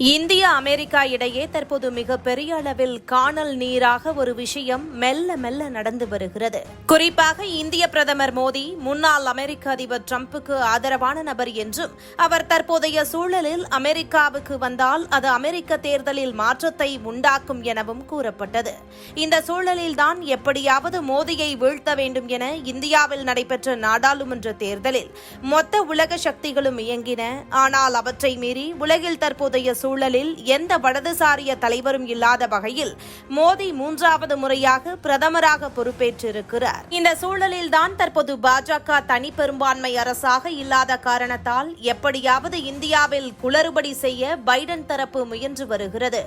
India America இடையே தற்போது மிக பெரிய அளவில் காணல் நீராக ஒரு விஷயம் மெல்ல மெல்ல நடந்து வருகிறது. குறிப்பாக இந்திய பிரதமர் மோடி முன்னாள் அமெரிக்க அதிபர் டிரம்புக்கு ஆதரவான நபர் என்றும் அவர் தற்போதைய சூழலில் அமெரிக்காவுக்கு வந்தால் அது அமெரிக்க தேர்தலில் மாற்றத்தை உண்டாக்கும் எனவும் கூறப்பட்டது. இந்த சூழலில்தான் எப்படியாவது மோடியை வீழ்த்த வேண்டும் என இந்தியாவில் நடைபெற்ற நாடாளுமன்ற தேர்தலில் மொத்த உலக சக்திகளும் இயங்கின ஆனால் அவற்றை மீறி உலகில் தற்போதைய சூழலில் எந்த வலதுசாரிய தலைவரும் இல்லாத வகையில் மோடி மூன்றாவது முறையாக பிரதமராக பொறுப்பேற்றிருக்கிறார். இந்த சூழலில்தான் தற்போது பாஜக தனி பெரும்பான்மை அரசாக இல்லாத காரணத்தால் எப்படியாவது இந்தியாவில் குளறுபடி செய்ய பைடன் தரப்பு முயன்று வருகிறது.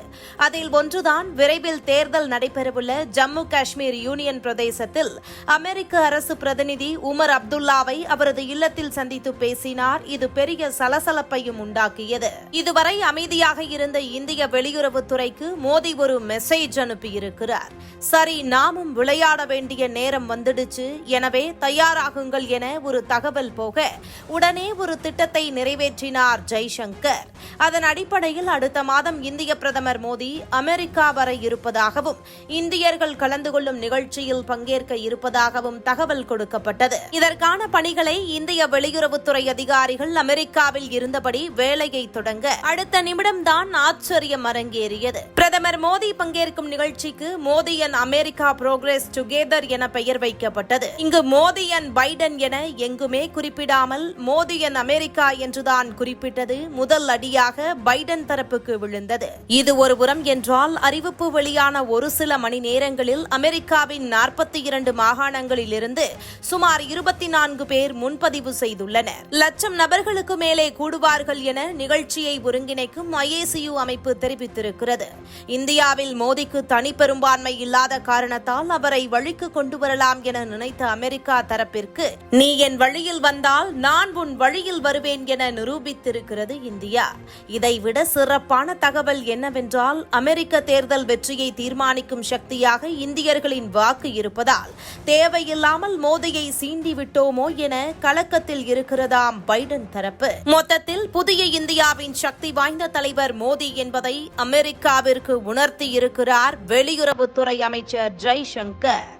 அதில் ஒன்றுதான் விரைவில் தேர்தல் நடைபெறவுள்ள ஜம்மு காஷ்மீர் யூனியன் பிரதேசத்தில் அமெரிக்க அரசு பிரதிநிதி உமர் அப்துல்லாவை அவரது இல்லத்தில் சந்தித்து பேசினார். இது பெரிய சலசலப்பையும் உண்டாக்கியது. இதுவரை அமைதியாக இருந்த இந்திய வெளியுறவுத்துறைக்கு மோடி ஒரு மெசேஜ் அனுப்பியிருக்கிறார். சரி நாமும் விளையாட வேண்டிய நேரம் வந்துடுச்சு. எனவே தயாராகுங்கள் என ஒரு தகவல் போக உடனே ஒரு திட்டத்தை நிறைவேற்றினார் ஜெய்சங்கர். அதன் அடிப்படையில் அடுத்த மாதம் இந்திய பிரதமர் மோடி அமெரிக்கா வர இருப்பதாகவும் இந்தியர்கள் கலந்து கொள்ளும் நிகழ்ச்சியில் பங்கேற்க இருப்பதாகவும் தகவல் கொடுக்கப்பட்டது. இதற்கான பணிகளை இந்திய வெளியுறவுத்துறை அதிகாரிகள் அமெரிக்காவில் இருந்தபடி வேலையை தொடங்க அடுத்த நிமிடம் தான் ஆச்சரியம் அரங்கேறியது பிரதமர் மோடி பங்கேற்கும் நிகழ்ச்சிக்கு Modi and America progress together என பெயர் வைக்கப்பட்டது. இங்கு மோடி அண்ட் பைடன் என எங்குமே குறிப்பிடாமல் மோடி அண்ட் அமெரிக்கா என்றுதான் குறிப்பிட்டது முதல் அடியாக பைடன் தரப்புக்கு விழுந்தது. இது ஒரு புறம் என்றால் அறிவிப்பு வெளியான ஒரு சில மணி நேரங்களில் அமெரிக்காவின் நாற்பத்தி இரண்டு மாகாணங்களிலிருந்து சுமார் இருபத்தி நான்கு பேர் முன்பதிவு செய்துள்ளனர். லட்சம் நபர்களுக்கு மேலே கூடுவார்கள் என நிகழ்ச்சியை ஒருங்கிணைக்கும் ஐஏசியு அமைப்பு தெரிவித்திருக்கிறது. இந்தியாவில் மோடிக்கு தனிப்பெரும்பான்மை இல்லாத காரணத்தால் அவரை வழிக்கு கொண்டு வரலாம் என நினைத்த அமெரிக்கா தரப்பிற்கு நீ என் வழியில் வந்தால் நான் உன் வழியில் வருவேன் என நிரூபித்திருக்கிறது இந்தியா. இதைவிட சிறப்பான தகவல் என்னவென்றால் அமெரிக்க தேர்தல் வெற்றியை தீர்மானிக்கும் சக்தியாக இந்தியர்களின் வாக்கு இருப்பதால் தேவையில்லாமல் மோதியை சீண்டி விட்டோமோ என கலக்கத்தில் இருக்கிறதாம் பைடன் தரப்பு. மொத்தத்தில் புதிய இந்தியாவின் சக்தி வாய்ந்த தலைவர் மோடி என்பதை அமெரிக்காவிற்கு உணர்த்தியிருக்கிறார் வெளியுறவுத்துறை அமைச்சர் ஜெய்சங்கர்.